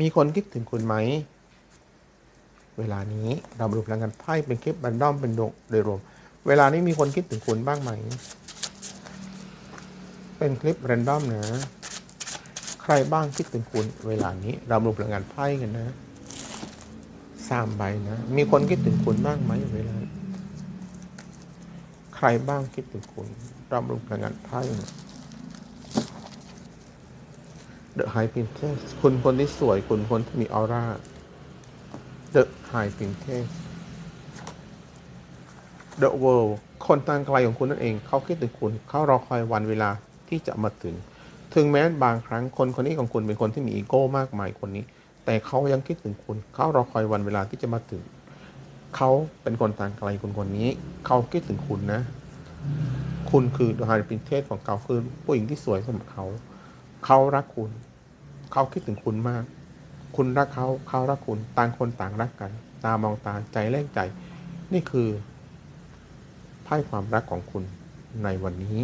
มีคนคิดถึงคุณไหม เวลานี้เรามาดูพลังงานไพ่เป็นคลิปบันด้อมเป็นดวงโดยรวม เวลานี้มีคนคิดถึงคุณบ้างไหม เป็นคลิปแรนดอมนะ ใครบ้างคิดถึงคุณ เวลานี้เรามาดูพลังงานไพ่กันนะสามใบนะ มีคนคิดถึงคุณบ้างไหมเวลา ใครบ้างคิดถึงคุณเรามาดูพลังงานไพ่ The High Princess คุณคนที่สวยคุณคนที่มีออร่า The High Princess The World คนต่างไกลของคุณนั่นเอง เขาคิดถึงคุณ เขารอคอยวันเวลาที่จะมาถึง ถึงแม้บางครั้งคนคนนี้ของคุณเป็นคนที่มีอีโก้มากมายคนนี้ แต่เขายังคิดถึงคุณ เขารอคอยวันเวลาที่จะมาถึง เขาเป็นคนต่างไกลคนคนนี้ เขาคิดถึงคุณนะ คุณคือ The High Princess ของเขาคือผู้หญิงที่สวยสำหรับเขา เขารักคุณ เขาคิดถึงคุณมาก คุณรักเขาเขารักคุณ ต่างคนต่างรักกัน ตามองตาใจแลกใจ นี่คือไพ่ความรักของคุณในวันนี้